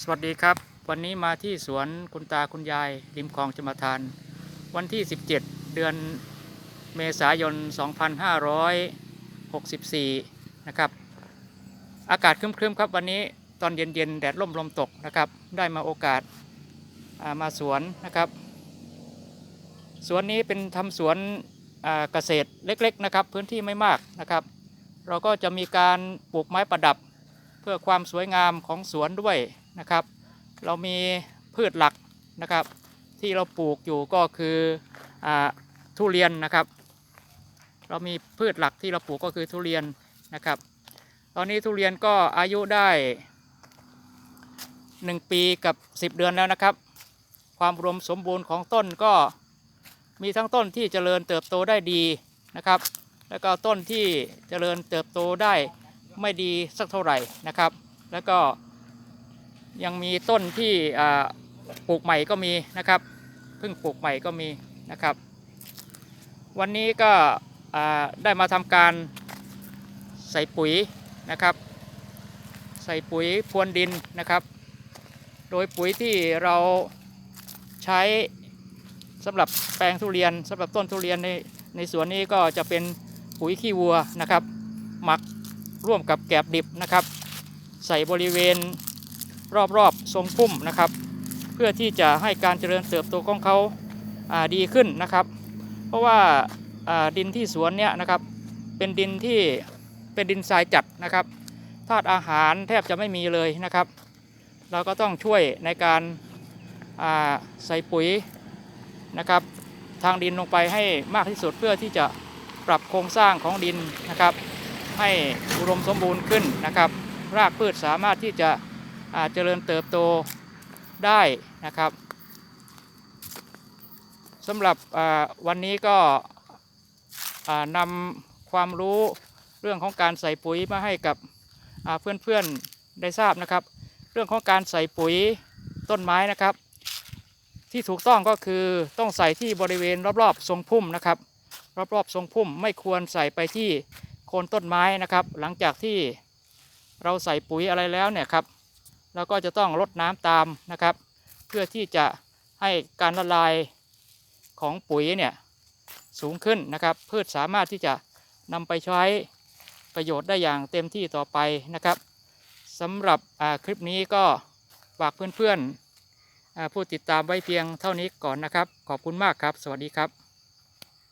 สวัสดีครับ วันนี้มาที่สวนคุณตาคุณยายริมคลองชมทาน วันที่ 17 เดือนเมษายน 2564 นะครับ อากาศครึ้มๆครับวันนี้ตอนเย็นๆ แดดร่มลมตกนะครับ ได้มาโอกาสามาสวนนะครับ สวนนี้เป็นทำสวนเกษตรเล็กๆนะครับ พื้นที่ไม่มากนะครับ เราก็จะมีการปลูกไม้ประดับ เพื่อความสวยงามของสวนด้วย นะครับ เรามีพืชหลักนะครับ ที่เราปลูกอยู่ก็คืออทุเรียนนะครับ เรามีพืชหลักที่เราปลูกก็คือทุเรียนนะครับ ตอนนี้ทุเรียนก็อายุได้ 1 ปีกับ 10 เดือนแล้วนะครับ ความอุดมสมบูรณ์ของต้นก็มีทั้งต้นที่เจริญเติบโตได้ดีนะครับ แล้วก็ต้นที่เจริญเติบโตได้ไม่ดีสักเท่าไหร่นะครับ แล้วก็ ยังมีต้นที่ปลูกใหม่ก็มีนะครับเพิ่งปลูกใหม่ก็มีนะครับ วันนี้ก็ได้มาทำการใส่ปุ๋ยนะครับ ใส่ปุ๋ยพรวนดินนะครับ โดยปุ๋ยที่เราใช้สำหรับแปลงทุเรียนสำหรับต้นทุเรียนในในสวนนี้ก็จะเป็นปุ๋ยขี้วัวนะครับ หมักร่วมกับแกบดิบนะครับ ใส่บริเวณ รอบๆทรงพุ่มนะครับ เพื่อที่จะให้การเจริญเติบโตของเขาาดีขึ้นนะครับ เพราะว่าาดินที่สวนเนี่ยนะครับเป็นดินที่เป็นดินทรายจัดนะครับธาตุอาหารแทบจะไม่มีเลยนะครับ เราก็ต้องช่วยในการาใส่ปุ๋ยนะครับ ทางดินลงไปให้มากที่สุดเพื่อที่จะปรับโครงสร้างของดินนะครับ ให้อุดมสมบูรณ์ขึ้นนะครับ รากพืชสามารถที่จะ เจริญเติบโตได้นะครับสำหรับวันนี้ก็นำความรู้เรื่องของการใส่ปุ๋ยมาให้กับเพื่อนๆได้ทราบนะครับ เรื่องของการใส่ปุ๋ยต้นไม้นะครับ ที่ถูกต้องก็คือต้องใส่ที่บริเวณรอบๆ ทรงพุ่มนะครับ รอบๆทรงพุ่มไม่ควรใส่ไปที่โคนต้นไม้นะครับ หลังจากที่เราใส่ปุ๋ยอะไรแล้วเนี่ยครับ เราก็จะต้องรดน้ำตามนะครับ เพื่อที่จะให้การละลายของปุ๋ยเนี่ยสูงขึ้นนะครับ พืชสามารถที่จะนำไปใช้ประโยชน์ได้อย่างเต็มที่ต่อไปนะครับสำหรับคลิปนี้ก็ฝากเพื่อนๆผู้ติดตามไว้เพียงเท่านี้ก่อนนะครับ ขอบคุณมากครับ สวัสดีครับ